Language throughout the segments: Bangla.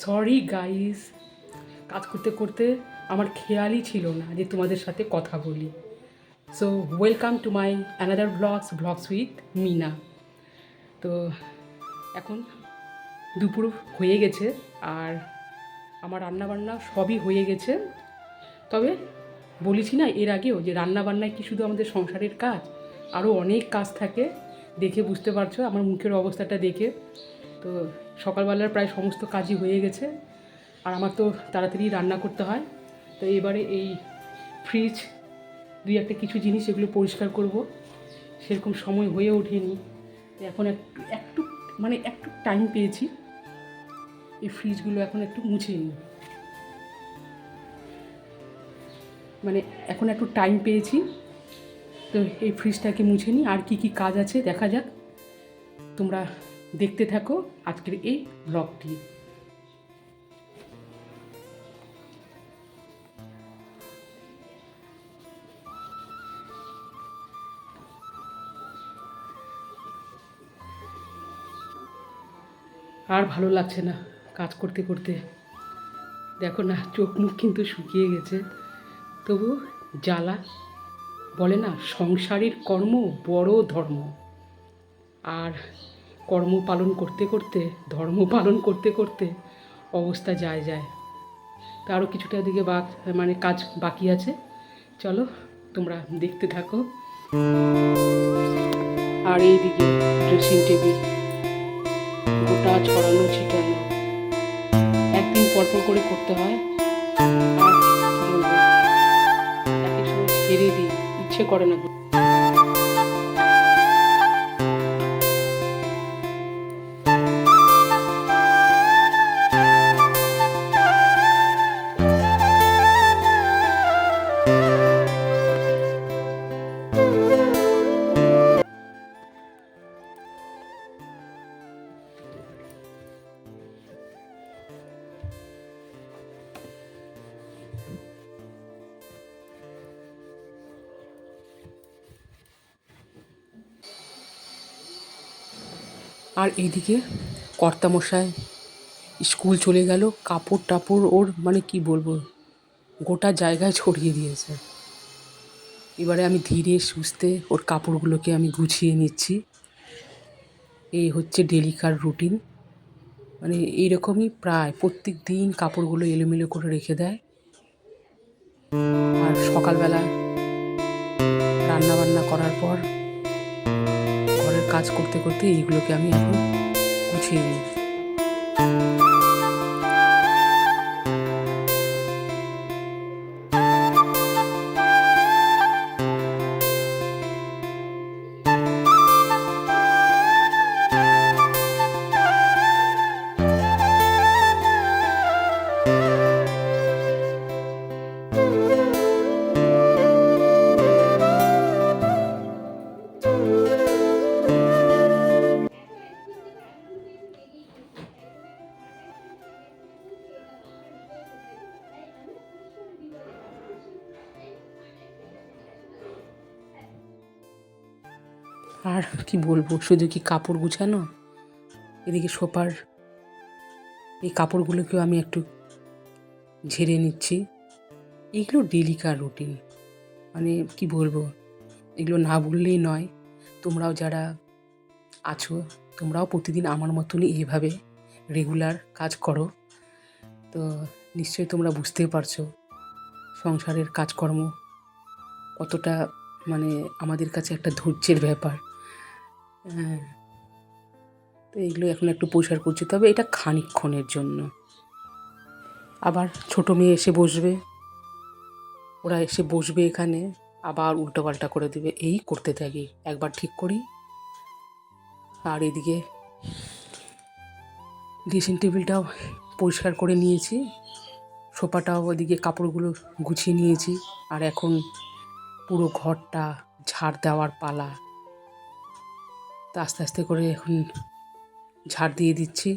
সরি গাইস কাজ করতে করতে আমার খেয়ালই ছিল না যে তোমাদের সাথে কথা বলি। So welcome to my another vlogs vlogs with Mina তো এখন দুপুর হয়ে গেছে আর আমার রান্নাবান্না সবই হয়ে গেছে। তবে বলেছি না এর আগেও যে রান্নাবান্নায় কি শুধু আমাদের সংসারের কাজ, আরও অনেক কাজ থাকে। দেখে বুঝতে পারছ আমার মুখের অবস্থাটা দেখে। তো সকালবেলার প্রায় সমস্ত কাজই হয়ে গেছে। আর আমার তো তাড়াতাড়ি রান্না করতে হয়। তো এবারে এই ফ্রিজ দুই একটা কিছু জিনিস এগুলো পরিষ্কার করব। সেরকম সময় হয়ে ওঠেনি। এখন একটু একটু মানে একটু টাইম পেয়েছি। এই ফ্রিজগুলো এখন একটু মুছে নিই। মানে এখন একটু টাইম পেয়েছি। তো এই ফ্রিজটাকে মুছে নিই। আর কি কি কাজ আছে দেখা যাক। তোমরা দেখতে থাকো আজকের এই ব্লগটি আর ভালো লাগছে না কাজ করতে করতে। দেখো না, চোখ মুখ কিন্তু শুকিয়ে গেছে। তবু জ্বালা, বলে না, সংসারের কর্ম বড় ধর্ম। আর কর্ম পালন করতে করতে, ধর্ম পালন করতে করতে অবস্থা যায় যায়। তা আরও কিছুটা দিকে বা মানে কাজ বাকি আছে। চলো, তোমরা দেখতে থাকো। আর এইদিকে ড্রেসিং টেবিল গোটা ছড়ানো ছিটানো। একদিন পরপর করে করতে হয়। আর এক ছেড়ে দিই, ইচ্ছে করে না। আর এদিকে কর্তামশাই স্কুল চলে গেল, কাপড় টাপড় ওর মানে কি বলব, গোটা জায়গায় ছড়িয়ে দিয়েছে। এবারে আমি ধীরে সুস্থে ওর কাপড়গুলোকে আমি গুছিয়ে নিচ্ছি। এই হচ্ছে ডেলিকার রুটিন। মানে এইরকমই প্রায় প্রত্যেক দিন কাপড়গুলো এলোমেলো করে রেখে দেয়। আর সকালবেলা রান্না বান্না করার পর কাজ করতে করতে এইগুলোকে আমি এখন গুছিয়ে নিই। আর কি বলব, শুধু কি কাপড় গুছানো? এদিকে সোপার এই কাপড়গুলোকেও আমি একটু ঝেড়ে নিচ্ছি। এগুলো ডেলিকার রুটিন। মানে কি বলব, এগুলো না বললেই নয়। তোমরাও যারা আছো, তোমরাও প্রতিদিন আমার মতনই এইভাবে রেগুলার কাজ করো। তো নিশ্চয়ই তোমরা বুঝতেই পারছ, সংসারের কাজকর্ম কতটা মানে আমাদের কাছে একটা ধৈর্যের ব্যাপার। হ্যাঁ। তো এগুলো এখন একটু পরিষ্কার করছি। তবে এটা খানিকক্ষণের জন্য। আবার ছোটো মেয়ে এসে বসবে। ওরা এসে বসবে এখানে। আবার উল্টো পাল্টা করে দেবে। এই করতে থাকি। একবার ঠিক করি। আর এদিকে ড্রেসিং টেবিলটাও পরিষ্কার করে নিয়েছি। সোফাটাও ওদিকে কাপড়গুলো গুছিয়ে নিয়েছি। আর এখন পুরো ঘরটা ঝাড় দেওয়ার পালা। তা আস্তে আস্তে করে এখন ঝাড় দিয়ে দিচ্ছি।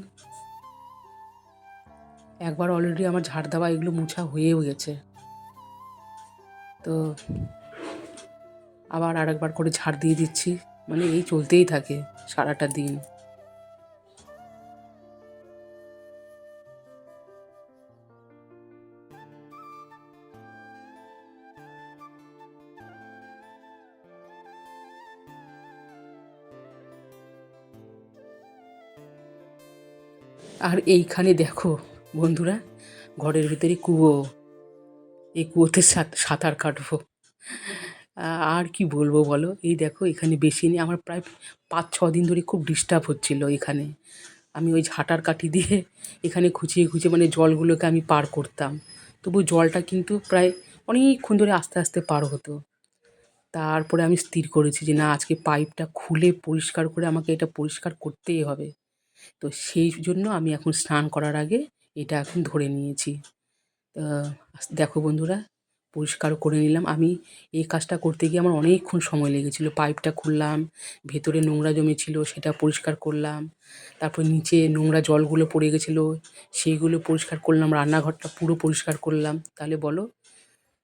একবার অলরেডি আমার ঝাড় দেওয়া এগুলো মুছা হয়েও গেছে। তো আবার আরেকবার করে ঝাড় দিয়ে দিচ্ছি। মানে এই চলতেই থাকে সারাটা দিন। আর এইখানে দেখো, বন্ধুরা, ঘরের ভিতরে কুয়ো। এই কুয়োতে সাঁত- সাঁতার কাটবো। আর কি বলব বলো? এই দেখো, এখানে বেশি নেই। আমার প্রায় পাঁচ, ছ দিন ধরে খুব ডিস্টার্ব হচ্ছিল এখানে। আমি ওই ঝাঁটার কাঠি দিয়ে এখানে খুঁচিয়ে খুঁচিয়ে মানে জলগুলোকে আমি পার করতাম। তবু জলটা কিন্তু প্রায় অনেকক্ষণ ধরে আস্তে আস্তে পার হতো। তারপরে আমি স্থির করেছি যে, না, আজকে পাইপটা খুলে পরিষ্কার করে আমাকে এটা পরিষ্কার করতেই হবে। তো সেই জন্য আমি এখন স্নান করার আগে এটা এখন ধরে নিয়েছি। দেখো বন্ধুরা, পরিষ্কার করে নিলাম। আমি এই কাজটা করতে গিয়ে আমার অনেকক্ষণ সময় লেগেছিলো। পাইপটা খুললাম, ভেতরে নোংরা জমেছিল, সেটা পরিষ্কার করলাম। তারপর নিচে নোংরা জলগুলো পড়ে গেছিল, সেইগুলো পরিষ্কার করলাম, রান্নাঘরটা পুরো পরিষ্কার করলাম। তাহলে বলো,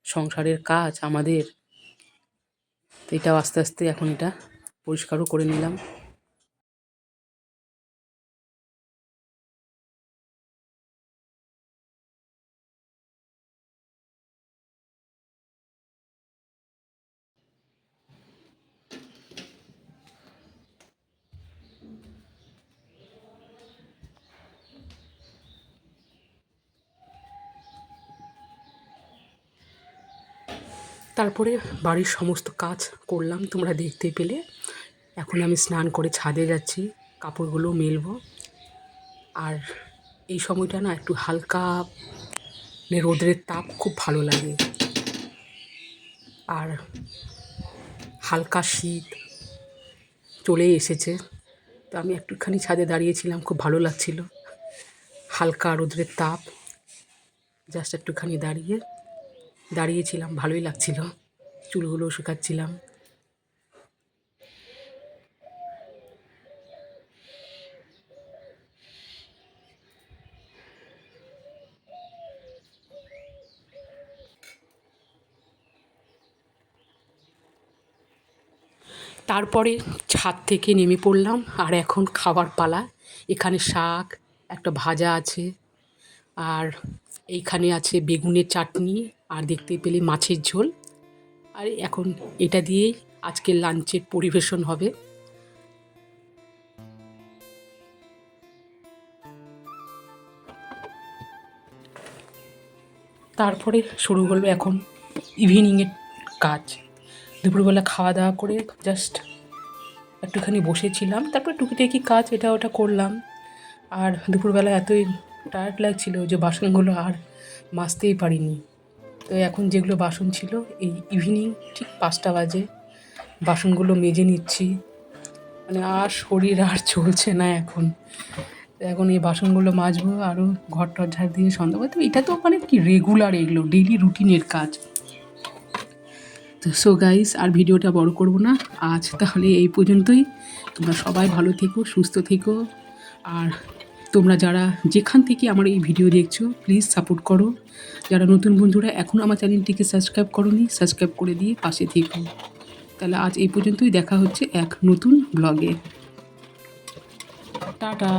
সংসারের কাজ আমাদের? তো এটাও আস্তে আস্তে এখন এটা পরিষ্কারও করে নিলাম। তারপরে বাড়ির সমস্ত কাজ করলাম, তোমরা দেখতে পেলে। এখন আমি স্নান করে ছাদে যাচ্ছি, কাপড়গুলো মেলবো। আর এই সময়টা না একটু হালকা মানে রোদের তাপ খুব ভালো লাগে। আর হালকা শীত চলে এসেছে। তো আমি একটুখানি ছাদে দাঁড়িয়েছিলাম, খুব ভালো লাগছিল। হালকা রোদের তাপ, জাস্ট একটুখানি দাঁড়িয়ে দাঁড়িয়েছিলাম, ভালোই লাগছিল। চুলগুলো শুকাচ্ছিলাম। তারপরে ছাদ থেকে নেমে পড়লাম, আর এখন খাবার পালা। এখানে শাক, একটা ভাজা আছে, আর এইখানে আছে বেগুনের চাটনি আর দেখতে পেলে মাছের ঝোল। আর এখন এটা দিয়েই আজকের লাঞ্চের পরিবেশন হবে। তারপরে শুরু হলো এখন ইভিনিংয়ের কাজ। দুপুরবেলা খাওয়া দাওয়া করে জাস্ট একটুখানি বসেছিলাম। তারপরে টুকিটাকি কাজ, এটা ওটা করলাম। আর দুপুরবেলা এতই টায়ার্ড লাগছিল যে বাসনগুলো আর মাজতেই পারিনি। তো এখন যেগুলো বাসন ছিল, এই ইভিনিং ঠিক পাঁচটা বাজে। বাসনগুলো মেজে নিচ্ছি। মানে আর শরীর আর চলছে না এখন। এখন এই বাসনগুলো মাজবো আরও ঘর টর ঝাড় দিয়ে সন্ধ্যা তো এটা তো মানে কি রেগুলার এগুলো ডেলি রুটিনের কাজ। তো সো গাইস আর ভিডিওটা বড় করব না। আজ তাহলে এই পর্যন্তই। তোমরা সবাই ভালো থেকো, সুস্থ থেকো। আর তোমরা যারা যেখান থেকে আমার এই ভিডিও দেখছ প্লিজ সাপোর্ট করো। যারা নতুন বন্ধুরা এখনও আমার চ্যানেলটিকে সাবস্ক্রাইব করোনি সাবস্ক্রাইব করে দিয়ে পাশে থেকো। তাহলে আজ এই পর্যন্তই দেখা হচ্ছে এক নতুন ব্লগে টাটা।